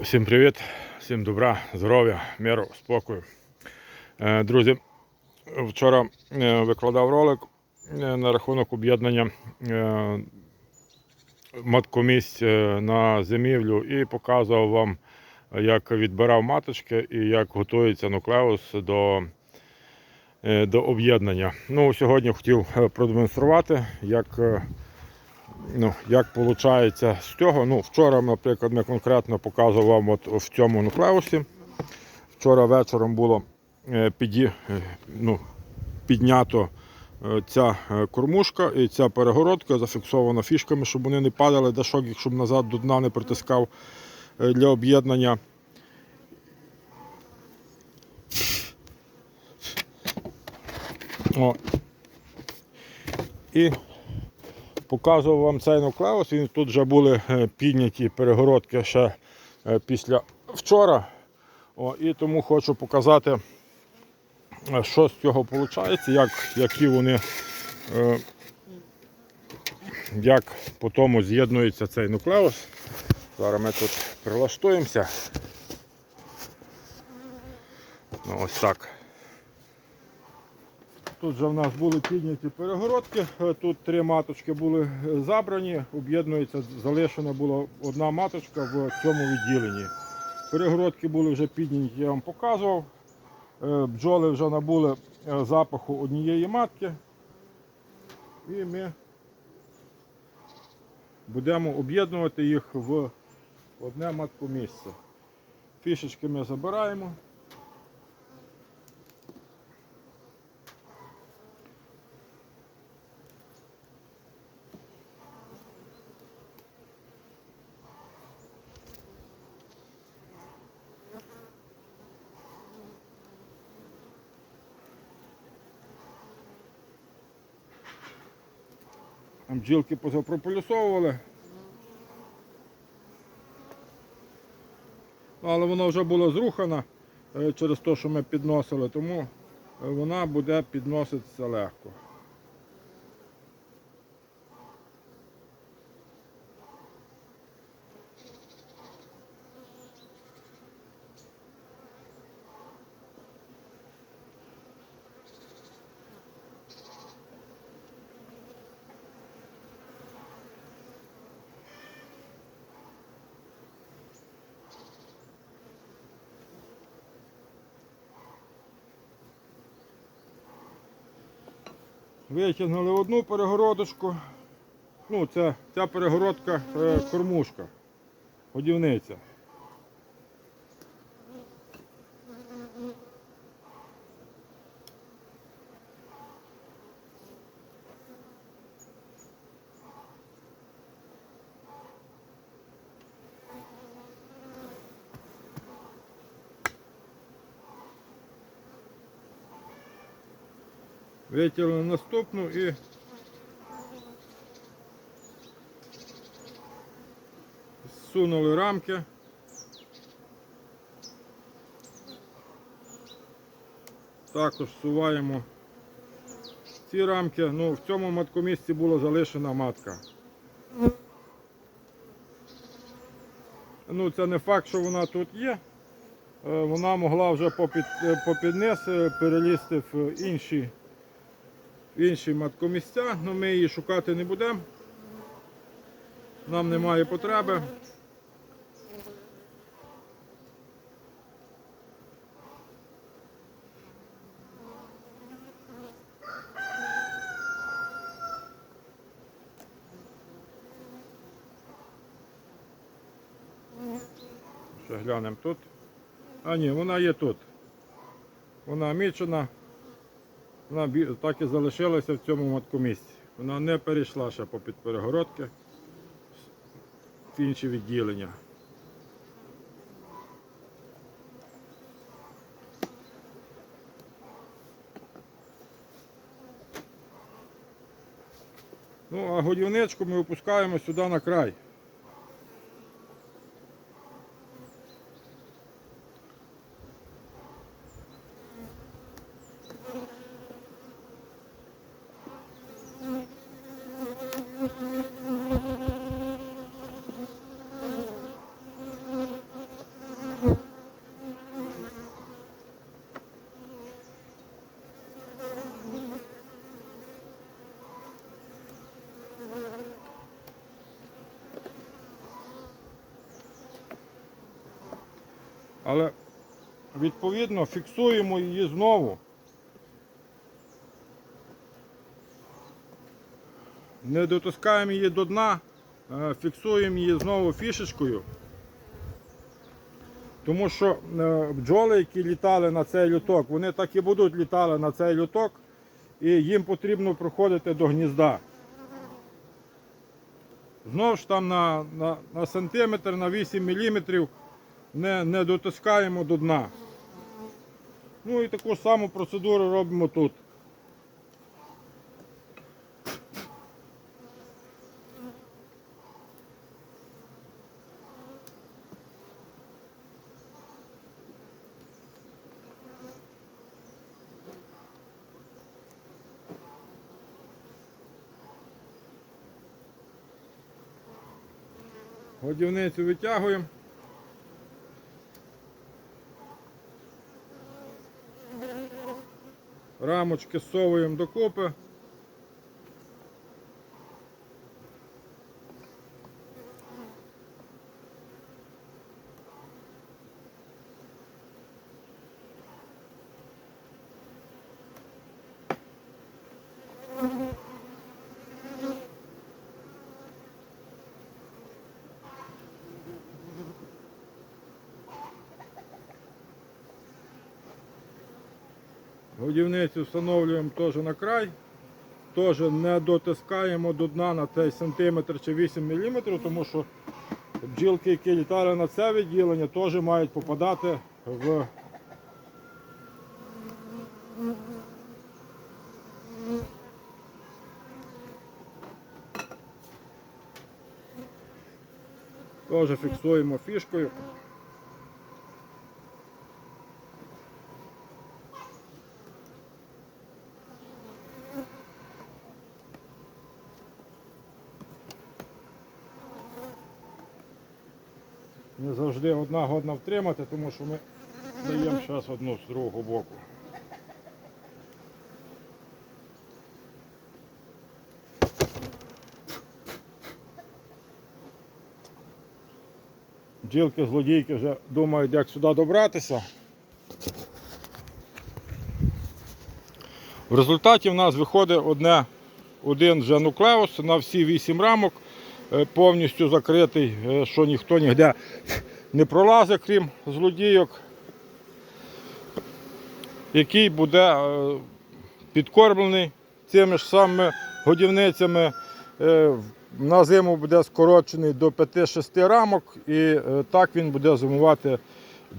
Всім привіт, всім добра, здоров'я, миру, спокою. Е, Друзі, вчора е, викладав ролик е, на рахунок об'єднання маткомісць на зимівлю і показував вам, як відбирав маточки і як готується нуклеус до, до об'єднання. Ну, сьогодні хотів продемонструвати, як ну, як виходить з цього. Ну, вчора, наприклад, ми конкретно показував от в цьому нуклеусі. Вчора вечором було е, піді, е, ну, піднято е, ця кормушка і ця перегородка зафіксована фішками, щоб вони не падали, дашок їх, щоб назад до дна не притискав для об'єднання. О. І показував вам цей нуклеус. Він тут вже були е, підняті перегородки ще е, після вчора. О, і тому хочу показати, е, що з цього виходить, як, які вони, як по тому з'єднується цей нуклеус. Зараз ми тут прилаштуємося. Ну, ось так. Тут же в нас були підняті перегородки, е, тут три маточки були е, забрані, об'єднується, залишена була одна маточка в цьому відділенні. Перегородки були вже підняті, я вам показував. Е, Бджоли вже набули запаху однієї матки. І ми будемо об'єднувати їх в одне маткомісце. Фішечки ми забираємо. Там бджілки позапрополюсовували. Але вона вже була зрухана е, через те, що ми підносили, тому е, вона буде підноситися легко. Витягнули одну перегородочку. Ну, це, ця перегородка кормушка, годівниця. Витягнули наступну і сунули рамки. Також суваємо ці рамки. Ну, в цьому маткомісці була залишена матка. Ну, це не факт, що вона тут є. Е, Вона могла вже попід, е, попід низ е, перелізти в інші інші маткомісця, але ми її шукати не будемо. Нам немає потреби. Ще глянемо тут. А ні, вона є тут. Вона мічена. Вона так і залишилася в цьому маткомісці. Вона не перейшла ще по перегородки в інші відділення. Ну, а годівничку ми опускаємо сюди на край. Але відповідно фіксуємо її знову. Не дотискаємо її до дна, е, фіксуємо її знову фішечкою. Тому що е, бджоли, які літали на цей люток, вони так і будуть літали на цей люток, і їм потрібно проходити до гнізда. Знову ж там на, на, на сантиметр, на 8 мм не, не дотискаємо до дна. Ну і таку саму процедуру робимо тут. Годівницю витягуємо. Рамочки совуємо докупи. Годівницю встановлюємо теж на край. Теж не дотискаємо до дна на цей сантиметр чи 8 мм, тому що бджілки, які літали на це відділення, теж мають попадати в Теж фіксуємо фішкою. Не завжди одна годна втримати, тому що ми даємо зараз одну з другого боку. Бджілки злодійки вже думають, як сюди добратися. В результаті в нас виходить одне, один вже нуклеус на всі вісім рамок, повністю закритий, е, що ніхто ніде не пролазить, крім злодійок, який буде е, підкормлений цими ж самими годівницями. Е, На зиму буде скорочений до 5-6 рамок і е, так він буде зимувати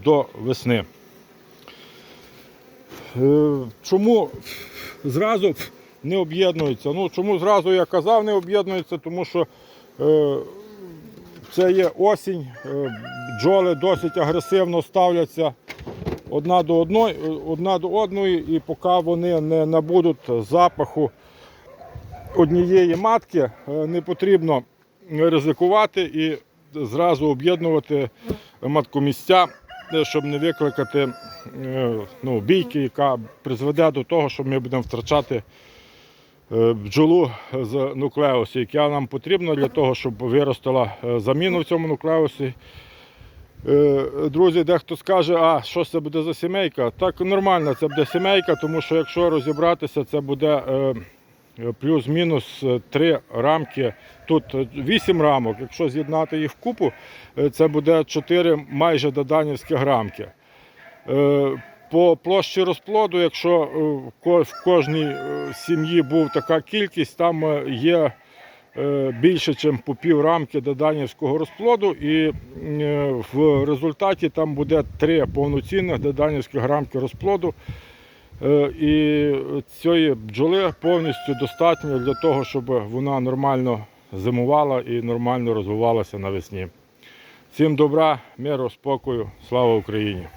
до весни. Е, Чому зразу не об'єднуються? Ну, чому зразу я казав, не об'єднуються, тому що е, це є осінь, е, бджоли досить агресивно ставляться одна до одної, одна до одної, і поки вони не набудуть запаху однієї матки, е, не потрібно ризикувати і зразу об'єднувати маткомістя, е, щоб не викликати е, ну, бійки, яка призведе до того, що ми будемо втрачати е, бджолу з нуклеусу, яка нам потрібна для того, щоб виростила е, заміну в цьому нуклеусі. Е, Друзі, дехто скаже, а що це буде за сімейка? Так нормально, це буде сімейка, тому що якщо розібратися, це буде е, плюс-мінус е, три рамки. Тут е, вісім рамок. Якщо з'єднати їх вкупу, е, це буде чотири майже доданівські рамки. По площі розплоду, якщо е, в кожній е, сім'ї був така кількість, там е, є більше, ніж по пів рамки доданівського розплоду, і в результаті там буде три повноцінних доданівських рамки розплоду. І цієї бджоли повністю достатньо для того, щоб вона нормально зимувала і нормально розвивалася навесні. Всім добра, миру, спокою, слава Україні!